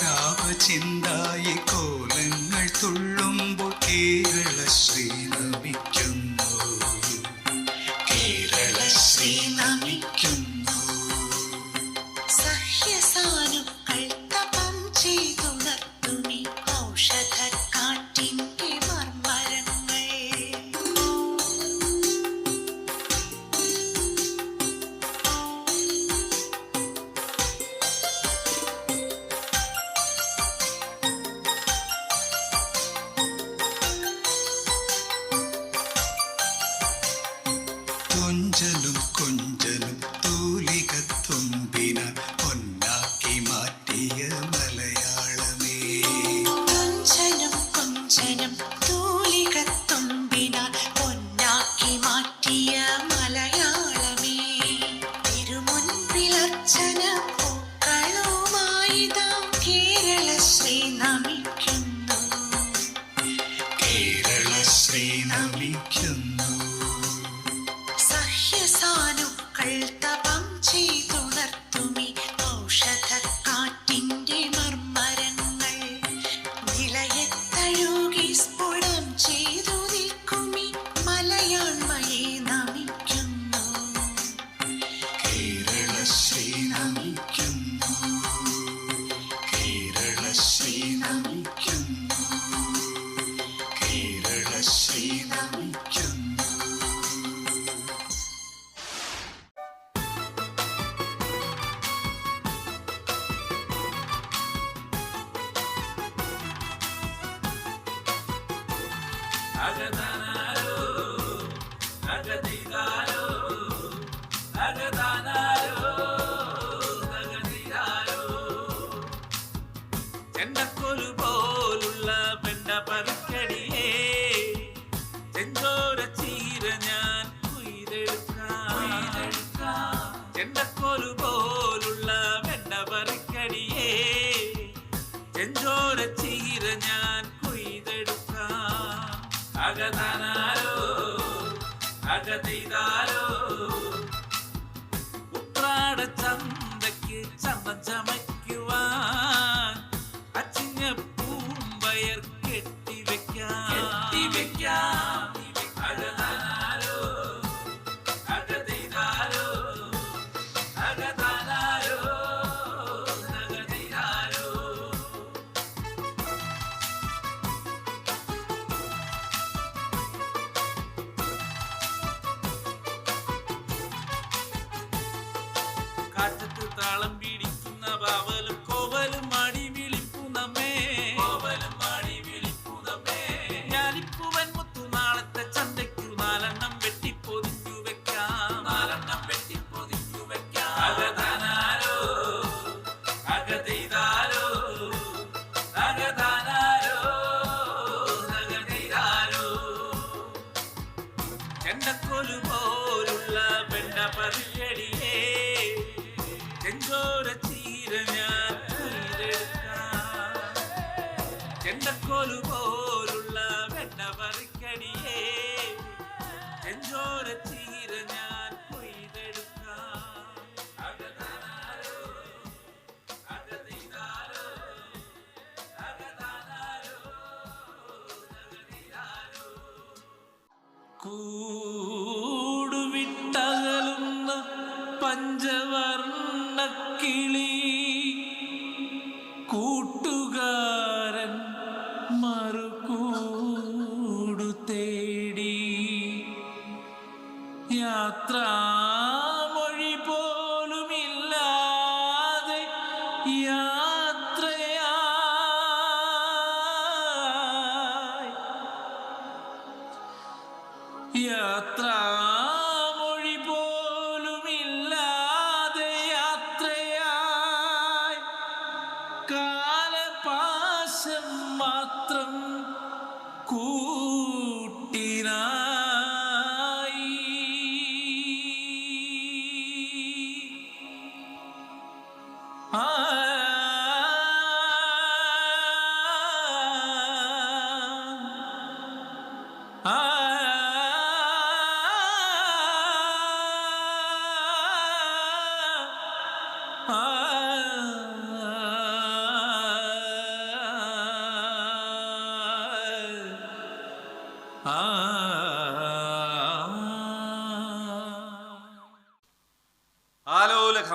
ചിന്തായി കോലങ്ങൾ തുള്ളുമ്പോൾ കേരള ശ്രീനം കേരളശ്രീ നമിക്കുന്നു చెన్న కొలు పోలుల్ల పెండ పర അകതാനാലോ? അകതെയ്താലോ? ഉത്രാട ചന്തയ്ക്ക് ചമ e atrás.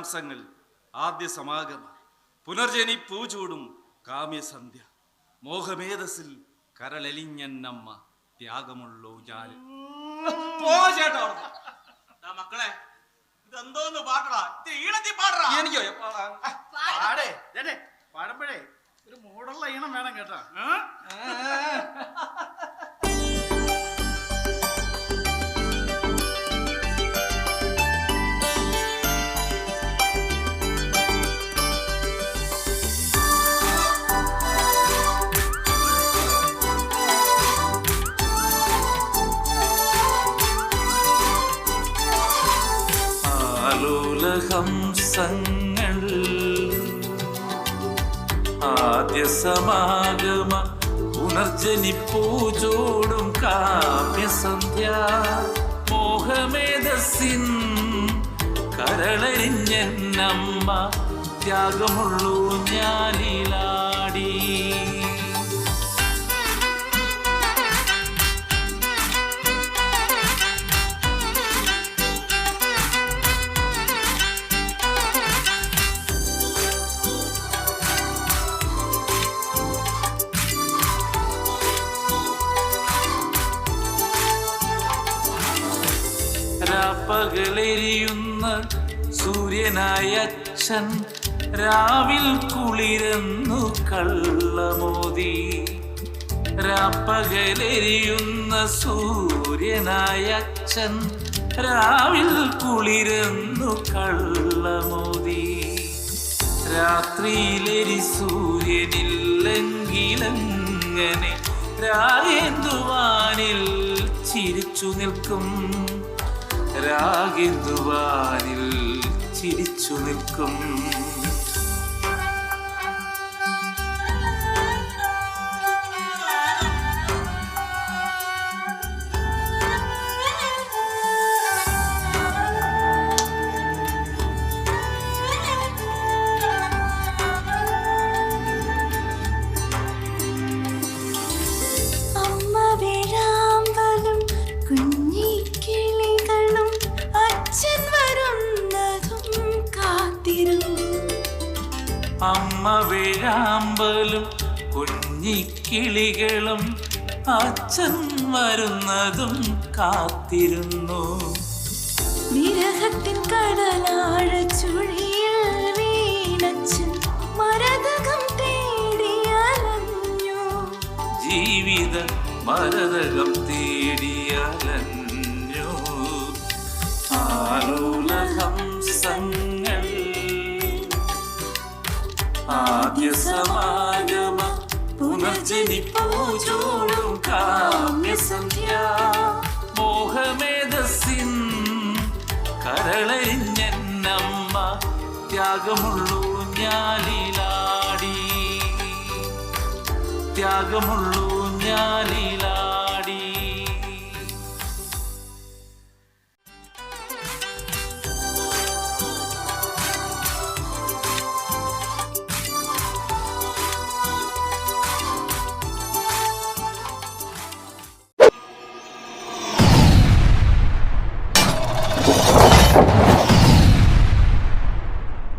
വിശദാംശങ്ങൾ ആദ്യ സമാഗമ. പുനർജനിപ്പൂ ചൂടും കാമ്യസന്ധ്യ. മോഹമേധസിൽ കരളലിഞ്ഞമ്മ ത്യാഗമുള്ളൂ ഞാൻ. മക്കളെ ഇതെന്തോന്ന് പാട്ടടാ? ഈണത്തി പാടടാ. എനിക്കോ പാടേ. പാടുമ്പോഴേ ഒരു മോഡുള്ള ഈണം വേണം കേട്ടാ. ആലോലഹംസങ്ങൾ ആദ്യ സമാഗമ പുനർജനിപ്പൂജോടും കാമ്യസന്ധ്യ. മോഹമേധസിൻ കരളരിഞ്ഞമ്മ ത്യാഗമുള്ളൂ ഞാനിലാടി രാപ്പകലെരിയുന്ന സൂര്യനായ അച്ഛൻ രാവിൽ കുളിരന്നു കള്ളമോതി. രാപ്പകലെരിയുന്ന സൂര്യനായ അച്ഛൻ രാവിൽ കുളിരന്നു കള്ളമോതി. രാത്രിയിലെരി സൂര്യനില്ലെങ്കിലങ്ങനെ രാഗേന്ദുവാനിൽ ചിരിച്ചു നിൽക്കും. രാഗേന്ദുവാനിൽ ചിരിച്ചു നിൽക്കും. അമ്മ വിഴാമ്പലും കുഞ്ഞിക്കിളികളും അച്ഛൻ വരുന്നതും കാത്തിരുന്നു. വിരഹത്തിൻ കടലാഴ ചുഴിയിൽ വീണച്ഛൻ മരതകം തേടി അലഞ്ഞു. ജീവിത മരതകം തേടി അലഞ്ഞു. തേടിയലഞ്ഞു ആലോലഹംസങ്ങൾ ആദ്യ സമാഗമ പുനർജനിപ്പൂജോടും കാമ്യസന്ധ്യ. മോഹമേധസിൻ കരളഞ്ഞമ്മ ത്യാഗമുള്ളൂ ഞാലിലാടി. ത്യാഗമുള്ളൂ ഞാലിലാടി